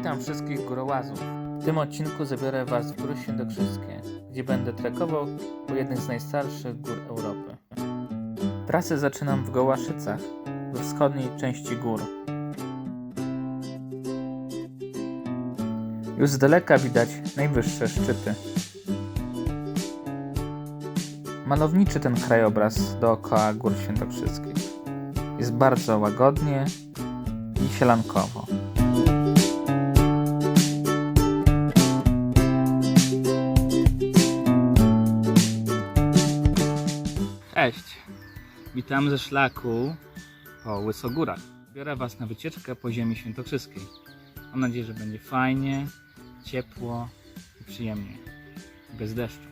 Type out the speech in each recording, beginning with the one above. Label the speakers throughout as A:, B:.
A: Witam wszystkich górołazów. W tym odcinku zabiorę Was w Góry Świętokrzyskie, gdzie będę trekował po jednej z najstarszych gór Europy. Trasę zaczynam w Gołaszycach, we wschodniej części gór. Już z daleka widać najwyższe szczyty. Malowniczy ten krajobraz dookoła Gór Świętokrzyskich. Jest bardzo łagodnie i sielankowo. Witam ze szlaku po Łysogórach. Biorę Was na wycieczkę po ziemi świętokrzyskiej. Mam nadzieję, że będzie fajnie, ciepło i przyjemnie. Bez deszczu.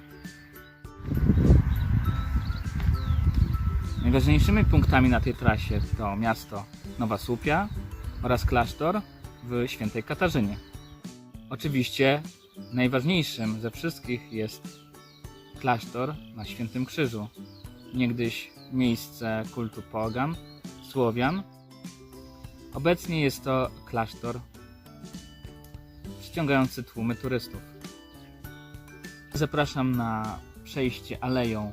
A: Najważniejszymi punktami na tej trasie to miasto Nowa Słupia oraz klasztor w Świętej Katarzynie. Oczywiście najważniejszym ze wszystkich jest klasztor na Świętym Krzyżu, niegdyś miejsce kultu pogan, Słowian. Obecnie jest to klasztor przyciągający tłumy turystów. Zapraszam na przejście aleją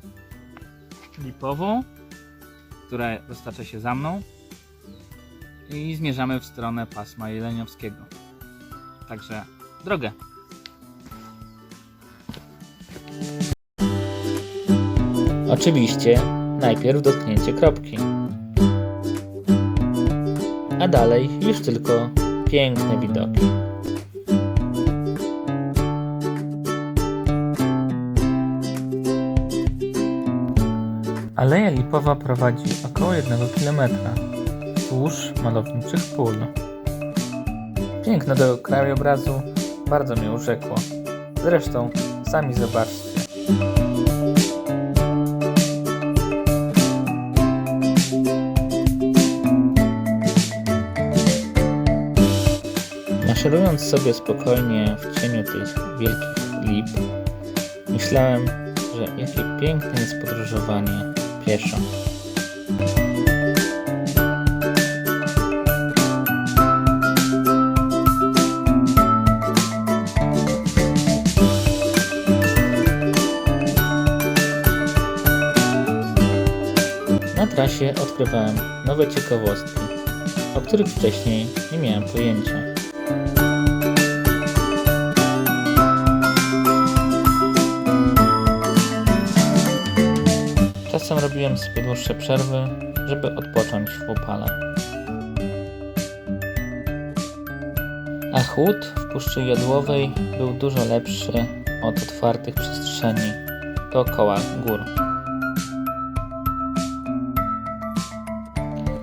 A: lipową, które roztacza się za mną i zmierzamy w stronę pasma jeleniowskiego. Także drogę. Oczywiście najpierw dotknięcie kropki. A dalej już tylko piękne widoki. Aleja Lipowa prowadzi około 1 km wzdłuż malowniczych pól. Piękno do krajobrazu bardzo mnie urzekło. Zresztą sami zobaczcie. Maszerując sobie spokojnie w cieniu tych wielkich lip, myślałem, że jakie piękne jest podróżowanie pieszo. Na trasie odkrywałem nowe ciekawostki, o których wcześniej nie miałem pojęcia. Czasem robiłem sobie dłuższe przerwy, żeby odpocząć w upale. A chłód w Puszczy Jodłowej był dużo lepszy od otwartych przestrzeni dookoła gór.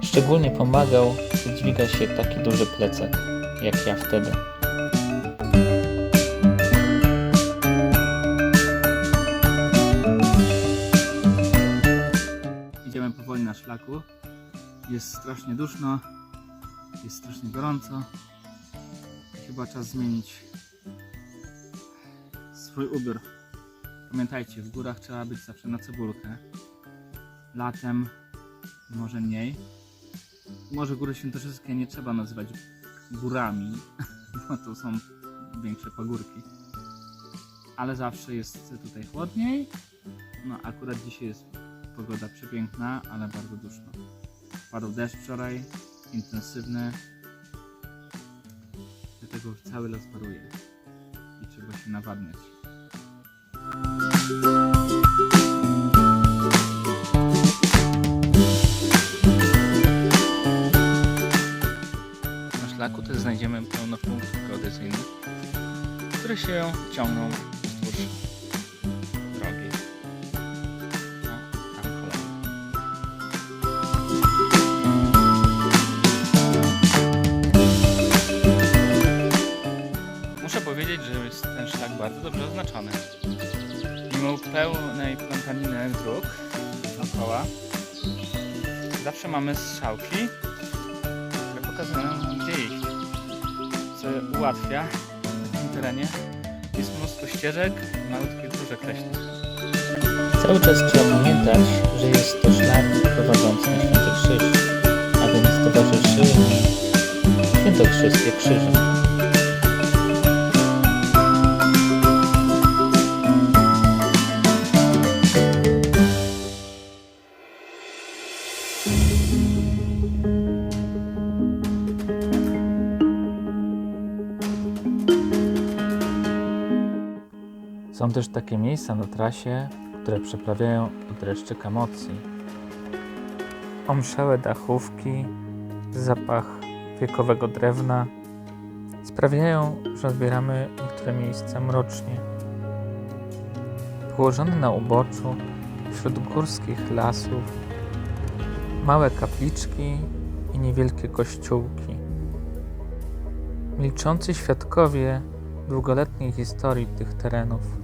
A: Szczególnie pomagał, gdy dźwiga się taki duży plecak, jak ja wtedy. Strasznie duszno, jest strasznie gorąco. Chyba czas zmienić swój ubiór. Pamiętajcie, w górach trzeba być zawsze na cebulkę. Latem może mniej. Może góry świętokrzyskie nie trzeba nazywać górami, bo to są większe pagórki. Ale zawsze jest tutaj chłodniej. No akurat dzisiaj jest pogoda przepiękna, ale bardzo duszno. Padł deszcz wczoraj, intensywny. Dlatego cały las paruje i trzeba się nawadniać. Na szlaku też znajdziemy pełno punktów geodezyjnych, które się ciągną mamy strzałki, które pokazują gdzie iść. Co ułatwia w tym terenie. Jest mnóstwo ścieżek, malutkich dróżek leśnych. Cały czas trzeba pamiętać, że jest to szlak prowadzący na Święty Krzyż, a więc towarzyszy mi świętokrzyskie krzyże. Miejsca na trasie, które przeprawiają dreszczyk emocji. Omszałe dachówki, zapach wiekowego drewna sprawiają, że odbieramy niektóre miejsca mrocznie. Położone na uboczu, wśród górskich lasów, małe kapliczki i niewielkie kościółki. Milczący świadkowie długoletniej historii tych terenów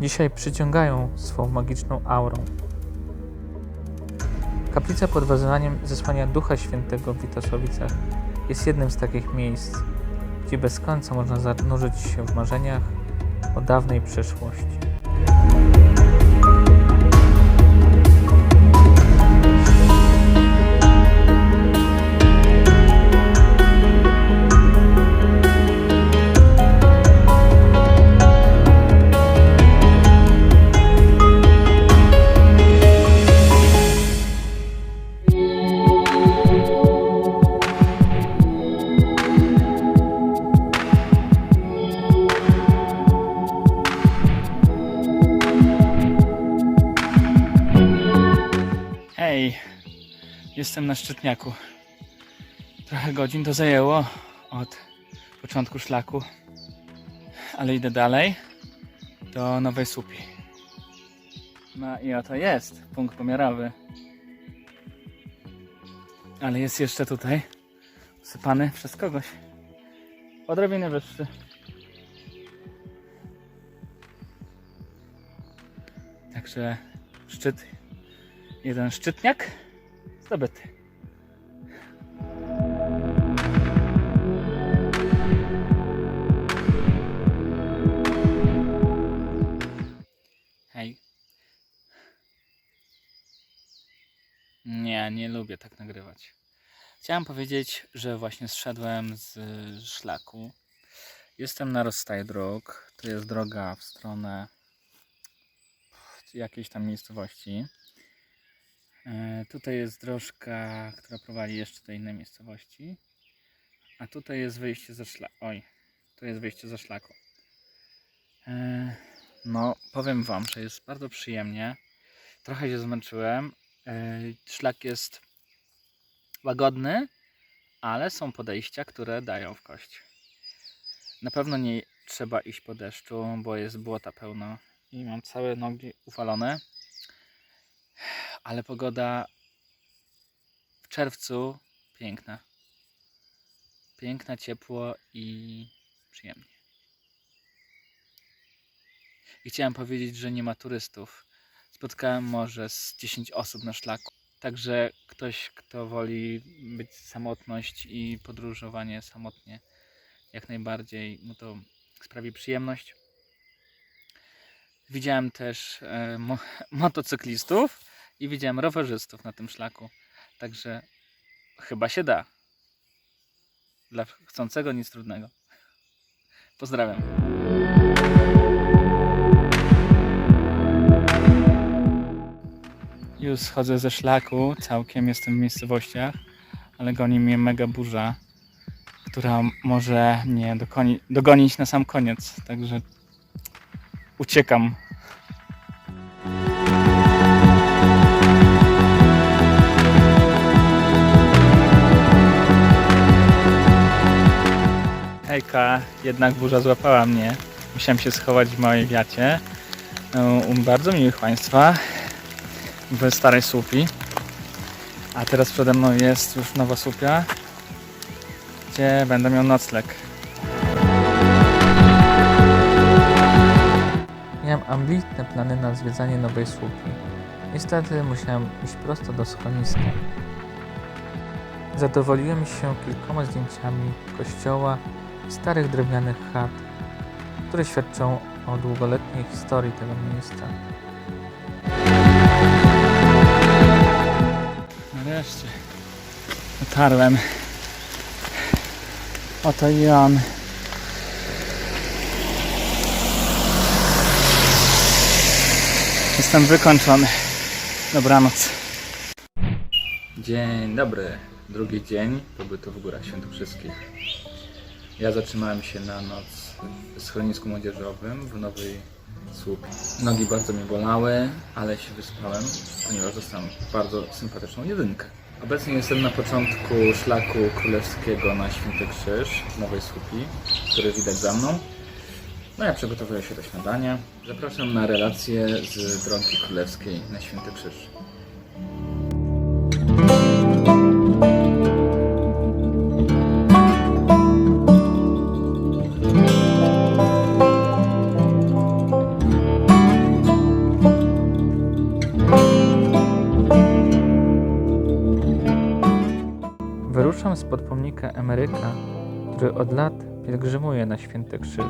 A: dzisiaj przyciągają swą magiczną aurą. Kaplica pod wezwaniem zesłania Ducha Świętego w Witosławicach jest jednym z takich miejsc, gdzie bez końca można zanurzyć się w marzeniach o dawnej przeszłości. Trochę godzin to zajęło od początku szlaku, ale idę dalej do Nowej Słupi. No i oto jest punkt pomiarowy. Ale jest jeszcze tutaj usypany przez kogoś. Odrobinę wyższy. Także szczyt Jeden szczytniak zdobyty. Nagrywać. Chciałem powiedzieć, że właśnie zszedłem z szlaku. Jestem na rozstaju dróg. To jest droga w stronę jakiejś tam miejscowości. E, Tutaj jest drożka, która prowadzi jeszcze do innej miejscowości. A tutaj jest wyjście ze szlaku. Oj, to jest wyjście ze szlaku. E, No, powiem Wam, że jest bardzo przyjemnie. Trochę się zmęczyłem. E, Szlak jest łagodny, ale są podejścia, które dają w kość. Na pewno nie trzeba iść po deszczu, bo jest błota pełno i mam całe nogi ufalone ale pogoda w czerwcu piękna. Piękna, ciepło i przyjemnie. I chciałem powiedzieć, że nie ma turystów. Spotkałem może z 10 osób na szlaku. Także ktoś, kto woli być samotność i podróżowanie samotnie, jak najbardziej mu to sprawi przyjemność. Widziałem też e, mo motocyklistów i widziałem rowerzystów na tym szlaku. Także chyba się da. Dla chcącego nic trudnego. Pozdrawiam. Już schodzę ze szlaku, całkiem jestem w miejscowościach, ale goni mnie mega burza, która może mnie dokoni- dogonić na sam koniec. Także uciekam Hejka, jednak burza złapała mnie. Musiałem się schować w małej wiacie. No, U bardzo miłych Państwa w Starej Słupi. A teraz przede mną jest już Nowa Słupia, gdzie będę miał nocleg. Miałem ambitne plany na zwiedzanie Nowej Słupi. Niestety musiałem iść prosto do schroniska. Zadowoliłem się kilkoma zdjęciami kościoła i starych drewnianych chat, które świadczą o długoletniej historii tego miejsca. Nareszcie dotarłem. Oto i on. Jestem wykończony. Dobranoc. Dzień dobry. Drugi dzień pobytu w Górach Świętokrzyskich. Ja zatrzymałem się na noc w schronisku młodzieżowym w Nowej Słupie. Nogi bardzo mi bolały, ale się wyspałem, ponieważ dostałem bardzo sympatyczną jedynkę. Obecnie jestem na początku szlaku królewskiego na Święty Krzyż w Nowej Słupii, który widać za mną. No ja przygotowuję się do śniadania. Zapraszam na relację z drogi królewskiej na Święty Krzyż. Pomnika Emeryka, który od lat pielgrzymuje na Święty Krzyż.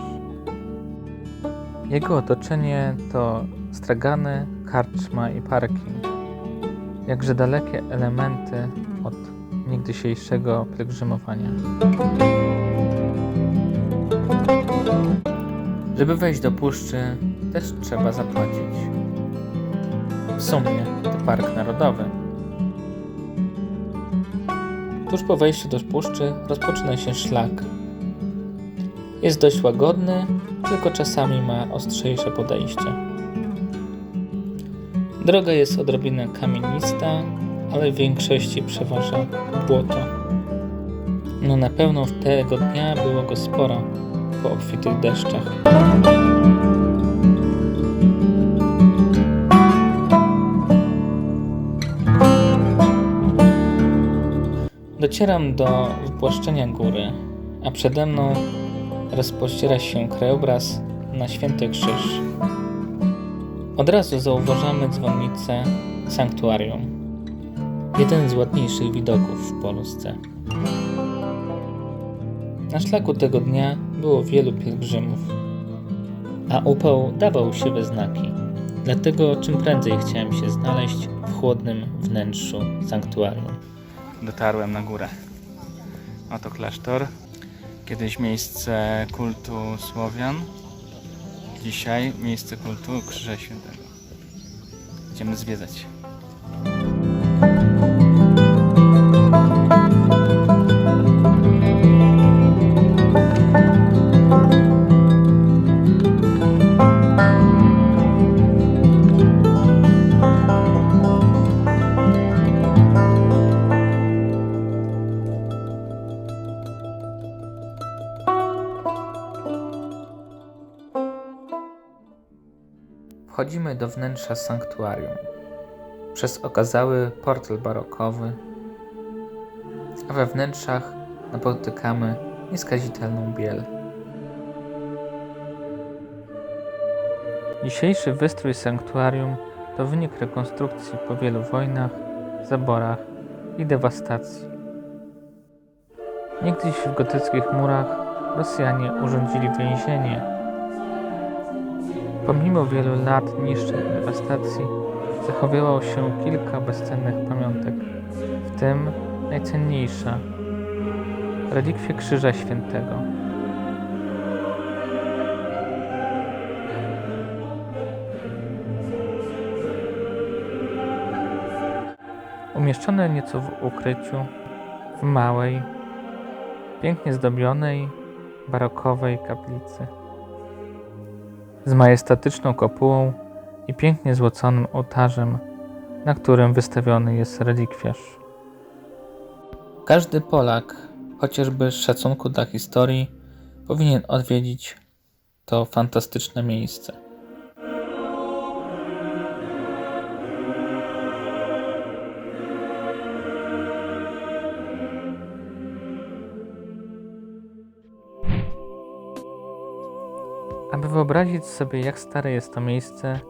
A: Jego otoczenie to stragany, karczma i parking. Jakże dalekie elementy od niegdysiejszego pielgrzymowania. Żeby wejść do puszczy, też trzeba zapłacić. W sumie to park narodowy. Tuż po wejściu do puszczy rozpoczyna się szlak. Jest dość łagodny, tylko czasami ma ostrzejsze podejście. Droga jest odrobinę kamienista, ale w większości przeważa błoto. No na pewno tego dnia było go sporo po obfitych deszczach. Docieram do wypłaszczenia góry, a przede mną rozpościera się krajobraz na Święty Krzyż. Od razu zauważamy dzwonnicę sanktuarium. Jeden z ładniejszych widoków w Polsce. Na szlaku tego dnia było wielu pielgrzymów, a upał dawał się we znaki. Dlatego czym prędzej chciałem się znaleźć w chłodnym wnętrzu sanktuarium. Dotarłem na górę. Oto klasztor. Kiedyś miejsce kultu Słowian. Dzisiaj miejsce kultu Krzyża Świętego. Idziemy zwiedzać. Do wnętrza sanktuarium. Przez okazały portal barokowy, a we wnętrzach napotykamy nieskazitelną biel. Dzisiejszy wystrój sanktuarium to wynik rekonstrukcji po wielu wojnach, zaborach i dewastacji. Niegdyś w gotyckich murach Rosjanie urządzili więzienie Pomimo wielu lat niszczeń i dewastacji, zachowywało się kilka bezcennych pamiątek, w tym najcenniejsza relikwie Krzyża Świętego. Umieszczone nieco w ukryciu, w małej, pięknie zdobionej, barokowej kaplicy z majestatyczną kopułą i pięknie złoconym ołtarzem, na którym wystawiony jest relikwiarz. Każdy Polak, chociażby z szacunku dla historii, powinien odwiedzić to fantastyczne miejsce. Wyobrazić sobie, jak stare jest to miejsce,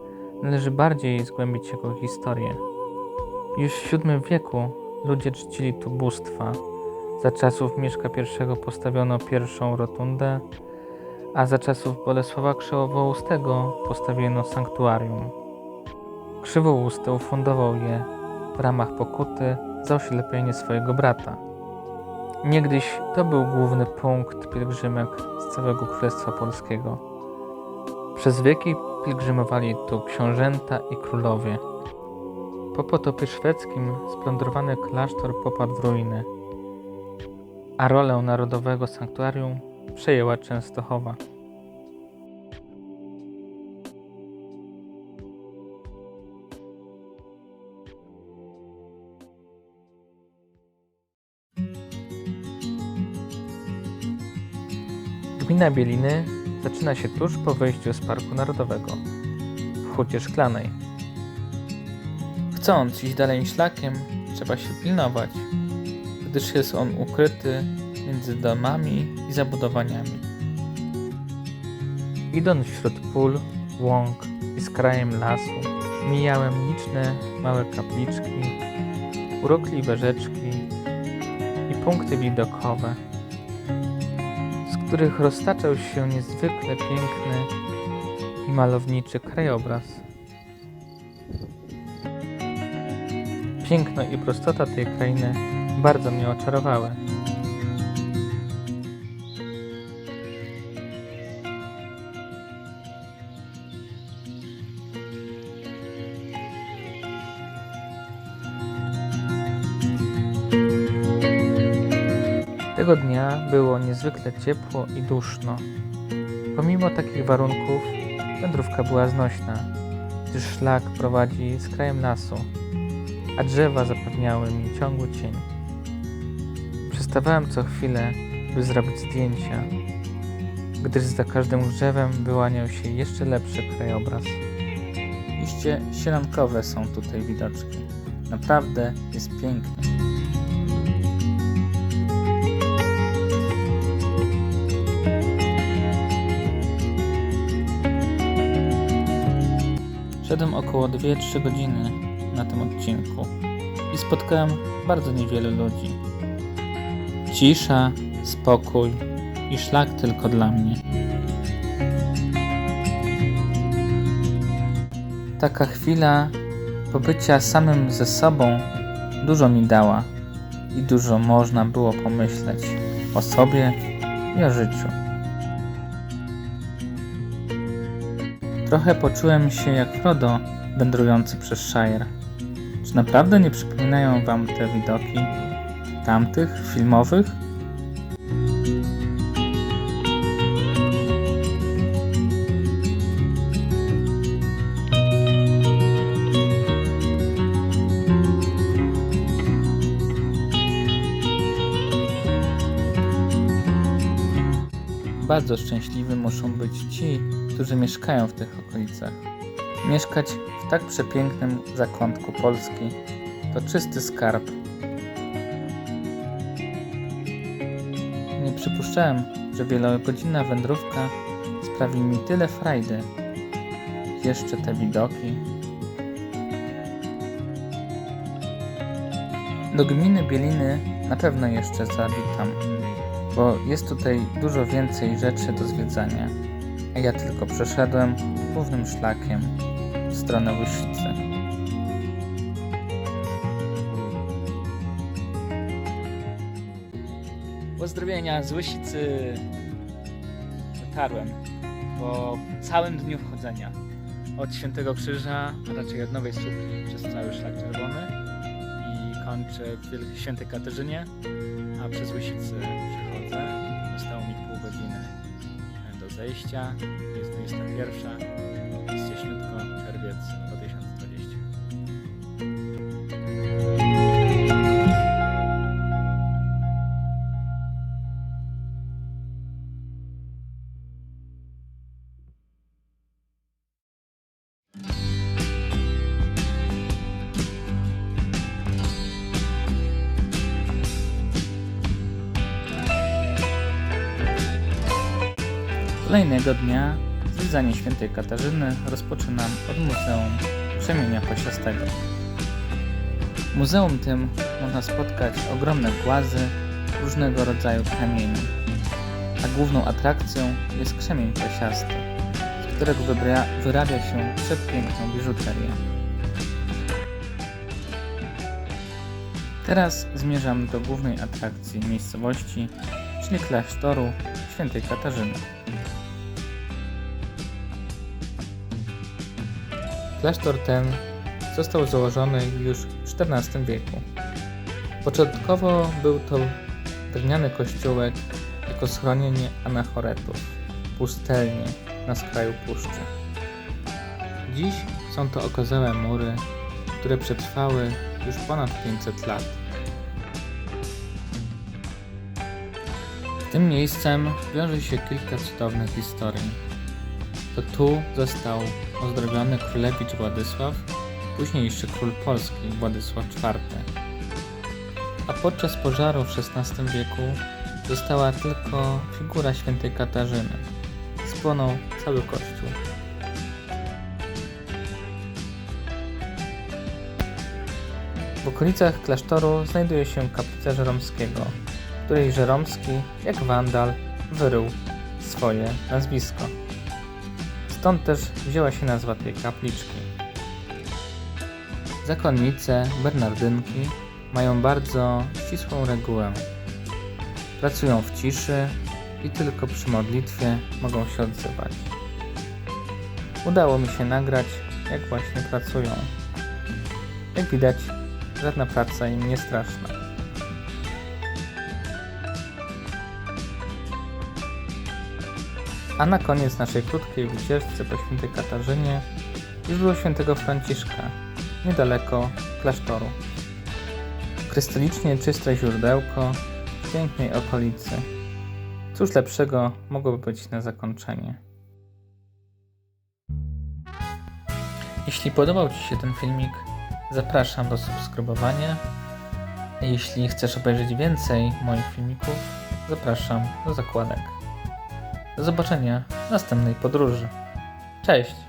A: należy bardziej zgłębić jego historię. Już w VII wieku ludzie czcili tu bóstwa. Za czasów Mieszka I postawiono pierwszą rotundę, a za czasów Bolesława Krzywoustego postawiono sanktuarium. Krzywousty ufundował je w ramach pokuty za oślepienie swojego brata. Niegdyś to był główny punkt pielgrzymek z całego Królestwa Polskiego. Przez wieki pielgrzymowali tu książęta i królowie. Po potopie szwedzkim splądrowany klasztor popadł w ruiny, a rolę narodowego sanktuarium przejęła Częstochowa. Gmina Bieliny zaczyna się tuż po wejściu z Parku Narodowego w Hucie Szklanej. Chcąc iść dalej szlakiem, trzeba się pilnować, gdyż jest on ukryty między domami i zabudowaniami. Idąc wśród pól, łąk i z krajem lasu, mijałem liczne małe kapliczki, urokliwe rzeczki i punkty widokowe, z których roztaczał się niezwykle piękny i malowniczy krajobraz. Piękno i prostota tej krainy bardzo mnie oczarowały. Niezwykle ciepło i duszno. Pomimo takich warunków wędrówka była znośna, gdyż szlak prowadzi z krajem lasu, a drzewa zapewniały mi ciągły cień. Przestawałem co chwilę, by zrobić zdjęcia, gdyż za każdym drzewem wyłaniał się jeszcze lepszy krajobraz. Liście sielankowe są tutaj widoczki. Naprawdę jest pięknie. Około 2-3 godziny na tym odcinku i spotkałem bardzo niewiele ludzi. Cisza, spokój i szlak tylko dla mnie. Taka chwila pobycia samym ze sobą dużo mi dała i dużo można było pomyśleć o sobie i o życiu. Trochę poczułem się jak Frodo wędrujący przez Shire. Czy naprawdę nie przypominają wam te widoki tamtych filmowych? Bardzo szczęśliwi muszą być ci, którzy mieszkają w tych okolicach. Mieszkać w tak przepięknym zakątku Polski to czysty skarb. Nie przypuszczałem, że wielogodzinna wędrówka sprawi mi tyle frajdy. Jeszcze te widoki. Do gminy Bieliny na pewno jeszcze zawitam, bo jest tutaj dużo więcej rzeczy do zwiedzania a ja tylko przeszedłem głównym szlakiem stronę Łyżwicy. Pozdrowienia z Łysicy. Dotarłem po całym dniu wchodzenia. Od Świętego Krzyża, a raczej od Nowej Słupki przez cały Szlak Czerwony i kończę w Świętej Katarzynie, a przez Łysicy przechodzę. Zostało mi pół godziny do zejścia. Jest 21. Kolejnego dnia zwiedzanie świętej Katarzyny rozpoczynam od Muzeum Krzemienia Pasiastego. W muzeum tym można spotkać ogromne głazy różnego rodzaju kamieni, a główną atrakcją jest krzemień pasiasty, z którego wyrabia się przepiękną biżuterię. Teraz zmierzam do głównej atrakcji miejscowości, czyli klasztoru świętej Katarzyny. Klasztor ten został założony już w XIV wieku. Początkowo był to drewniany kościółek jako schronienie anachoretów, pustelnie na skraju puszczy. Dziś są to okazałe mury, które przetrwały już ponad 500 lat. Tym miejscem wiąże się kilka cudownych historii. To tu został ozdrowiony królewicz Władysław, późniejszy król Polski Władysław IV. A podczas pożaru w XVI wieku została tylko figura świętej Katarzyny. Spłonął cały kościół. W okolicach klasztoru znajduje się kaplica Żeromskiego, której Żeromski, jak wandal, wyrył swoje nazwisko. Stąd też wzięła się nazwa tej kapliczki. Zakonnice, bernardynki mają bardzo ścisłą regułę. Pracują w ciszy i tylko przy modlitwie mogą się odzywać. Udało mi się nagrać, jak właśnie pracują. Jak widać, żadna praca im nie straszna. A na koniec naszej krótkiej wycieczce po świętej Katarzynie źródło świętego Franciszka, niedaleko klasztoru. Krystalicznie czyste źródełko w pięknej okolicy. Cóż lepszego mogłoby być na zakończenie? Jeśli podobał Ci się ten filmik, zapraszam do subskrybowania. Jeśli chcesz obejrzeć więcej moich filmików, zapraszam do zakładek. Zobaczenia w następnej podróży. Cześć!